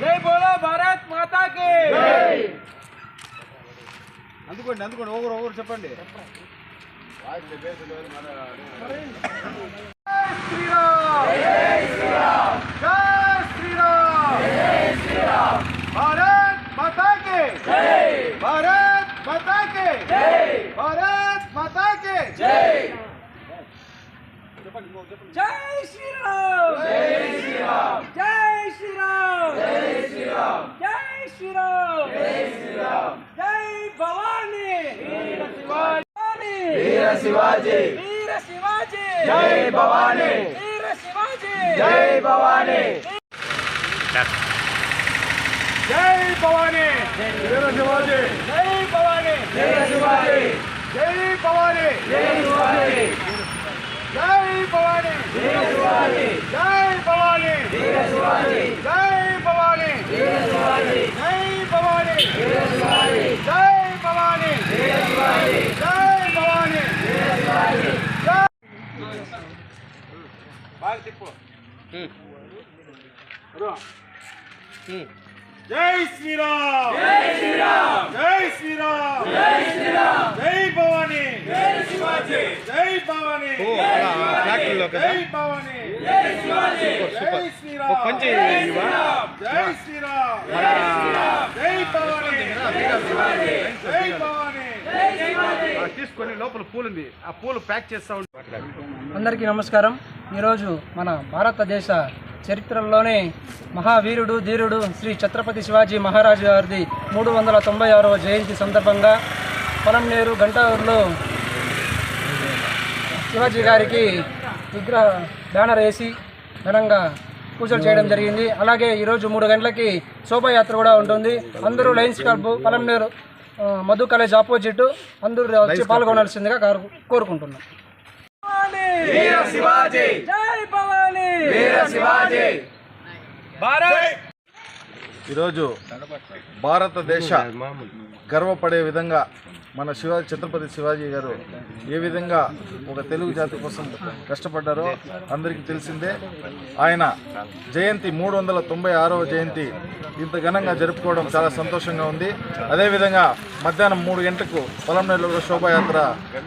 జై బోలో భారత్ మాతా కి అందుకోండి అందుకోండి ఒకరు ఒకరు చెప్పండి. శ్రీరామ్ భారత్ మాతా కి జై భారత్ మాతా కి జై భారత్ మాతా కి జై జై శ్రీరామ్ జై శ్రీరామ్ జై శ్రీరామ్ జై శ్రీరామ్ జై శ్రీరామ్ జై శ్రీరామ్ జై భవానీ వీర శివాజీ వీర శివాజీ. వీర శివాజీ. జై భవానీ. వీర శివాజీ. జై భవానీ. జై భవానీ. వీర శివాజీ. జై భవానీ వీర శివాజీ జై భవానీ జై శివాజీ జై భవానీ వీర శివాజీ జై భవానీ వీర శివాజీ జై భవానీ వీర శివాజీ జై భవానీ వీర శివాజీ జై భవానీ వీర శివాజీ జై భవానీ వీర శివాజీ బాగా జై శ్రీరామ్ జై శ్రీరామ్ జై శ్రీరామ్ జై శ్రీరామ్ జై భవానీ జై శివాజీ జై భవానీ జై భవానీ జై శివాజీ జై శ్రీరామ్ పంచి జై? శ్రీరామ్ జై శ్రీరామ్ జై భవానీ జై భవానీ తీసుకొని లోపల పూలు ఉంది ఆ పూలు ప్యాక్ చేస్తా ఉండి అందరికీ నమస్కారం ఈరోజు మన భారతదేశ చరిత్రలోనే మహావీరుడు ధీరుడు శ్రీ ఛత్రపతి శివాజీ మహారాజు గారిది మూడు వందల తొంభై ఆరవ జయంతి సందర్భంగా పొలంనేరు గంటాఊరులో శివాజీ గారికి విగ్రహ బ్యానర్ వేసి ఘనంగా పూజలు చేయడం జరిగింది. అలాగే ఈరోజు మూడు గంటలకి శోభాయాత్ర కూడా ఉంటుంది. అందరూ Lions Club Polamneru Madhu college opposite అందరూ వచ్చి పాల్గొనాల్సిందిగా కోరు- కోరుకుంటున్నాం. వీర శివాజీ! జై భవానీ! వీర శివాజీ! భారత్! ఈరోజు భారతదేశ గర్వపడే విధంగా మన శివాజీ ఛత్రపతి శివాజీ గారు ఏ విధంగా ఒక తెలుగు జాతి కోసం కష్టపడ్డారో అందరికీ తెలిసిందే. ఆయన జయంతి మూడు వందల తొంభై ఆరవ జయంతి ఇంత ఘనంగా జరుపుకోవడం చాలా సంతోషంగా ఉంది. అదేవిధంగా మధ్యాహ్నం మూడు గంటలకు పొలంనేరులో శోభాయాత్ర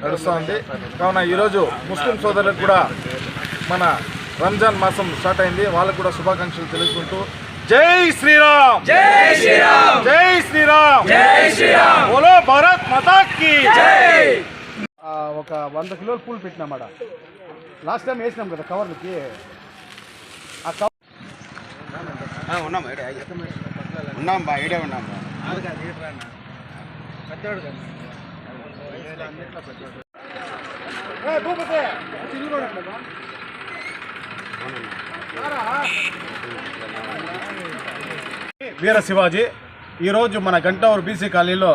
నడుస్తోంది కావున ఈరోజు ముస్లిం సోదరులకు కూడా మన రంజాన్ మాసం స్టార్ట్ అయింది. వాళ్ళకు కూడా శుభాకాంక్షలు తెలుసుకుంటూ జై శ్రీరామ్ జై శ్రీరామ్ జై శ్రీరామ్ జై శ్రీరామ్ బోలో భారత్ మాతా కీ జై ఒక వంద కిలోల పూలు పెట్టినామాట లాస్ట్ టైం వేసినాం కదా కవర్లకి ఆ కవర్ ఉన్నాం ఉన్నాం బా ఐడియా ఉన్నాం బా. ఏ, భూపతి, చిల్లు కూడా ఉంటుందా? వీర శివాజీ ఈరోజు మన గంటూరు బీసీ కాలనీలో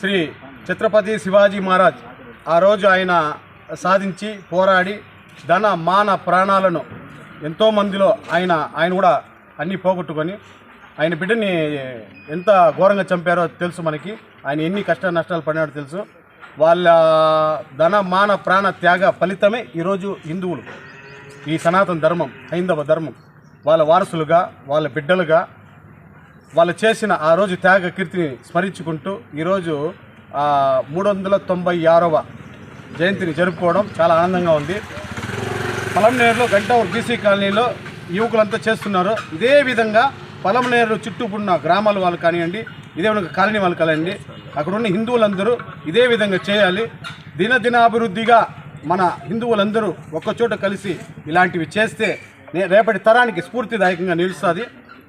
శ్రీ ఛత్రపతి శివాజీ మహారాజ్ ఆ రోజు ఆయన సాధించి పోరాడి ధన మాన ప్రాణాలను ఎంతో మందిలో ఆయన ఆయన కూడా అన్నీ పోగొట్టుకొని ఆయన బిడ్డని ఎంత ఘోరంగా చంపారో తెలుసు మనకి. ఆయన ఎన్ని కష్ట నష్టాలు పడినాడో తెలుసు. వాళ్ళ ధన మాన ప్రాణ త్యాగ ఫలితమే ఈరోజు హిందువులు. ఈ సనాతన ధర్మం హైందవ ధర్మం వాళ్ళ వారసులుగా వాళ్ళ బిడ్డలుగా వాళ్ళు చేసిన ఆ రోజు త్యాగ కీర్తిని స్మరించుకుంటూ ఈరోజు మూడు వందల తొంభై ఆరవ జయంతిని జరుపుకోవడం చాలా ఆనందంగా ఉంది. పలంనేరులో గంటూరు బీసీ కాలనీలో యువకులంతా చేస్తున్నారు. ఇదే విధంగా పలంనేరు చుట్టూ ఉన్న గ్రామాల వాళ్ళు కానివ్వండి ఇదే విధంగా కాలనీ వాళ్ళు కానివ్వండి అక్కడ ఉన్న హిందువులందరూ ఇదే విధంగా చేయాలి. దినదినాభివృద్ధిగా మన హిందువులందరూ ఒక్కచోట కలిసి ఇలాంటివి చేస్తే నే- రేపటి తరానికి స్ఫూర్తిదాయకంగా నిలుస్తుంది.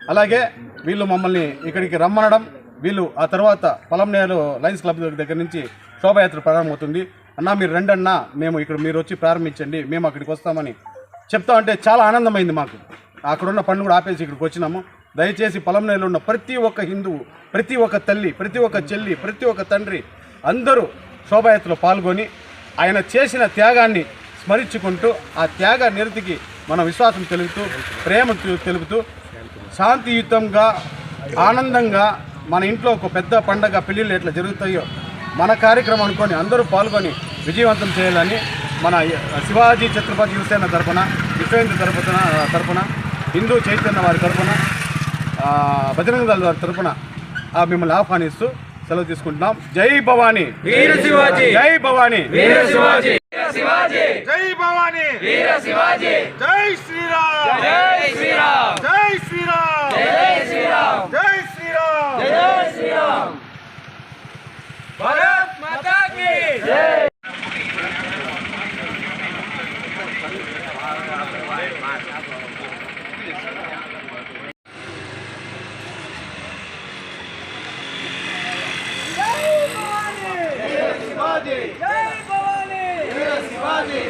అలాగే వీళ్ళు మమ్మల్ని ఇక్కడికి రమ్మనడం వీళ్ళు ఆ తర్వాత పొలంనేరు లయన్స్ క్లబ్ దగ్గర నుంచి శోభాయాత్ర ప్రారంభమవుతుంది. అన్నా మీరు రెండన్నా మేము ఇక్కడ మీరు వచ్చి ప్రారంభించండి మేము అక్కడికి వస్తామని చెప్తామంటే చాలా ఆనందమైంది మాకు. అక్కడున్న పనులు కూడా ఆపేసి ఇక్కడికి వచ్చినాము. దయచేసి పొలంనేరులో ఉన్న ప్రతి ఒక్క హిందువు ప్రతి ఒక్క తల్లి ప్రతి ఒక్క చెల్లి ప్రతి ఒక్క తండ్రి అందరూ శోభాయాత్రలో పాల్గొని ఆయన చేసిన త్యాగాన్ని స్మరించుకుంటూ ఆ త్యాగ నిరతికి మన విశ్వాసం తెలుపుతూ ప్రేమ తెలుపుతూ శాంతియుతంగా ఆనందంగా మన ఇంట్లో ఒక పెద్ద పండగ పెళ్ళిళ్ళు ఎట్లా జరుగుతాయో మన కార్యక్రమం అనుకొని అందరూ పాల్గొని విజయవంతం చేయాలని మన శివాజీ ఛత్రపతి యువసేన తరపున విశ్వేంద్ర తరపున తరపున హిందూ చైతన్య వారి తరపున ఆ, బజరంగ దళ వారి తరపున ఆ, మిమ్మల్ని ఆహ్వానిస్తూ సెలవు తీసుకుంటున్నాం. జై భవానీ. వీర శివాజీ. జై భవానీ. వీర శివాజీ. జై భవానీ. వీర శివాజీ. జై శ్రీరామ్. జై శ్రీరామ్. జై శ్రీరామ్. జై శ్రీరామ్. జై శ్రీరామ్. జై శ్రీరామ్. భారత్ మాతా కీ జై. శివాజీ జై భవానీ వీర శివాజీ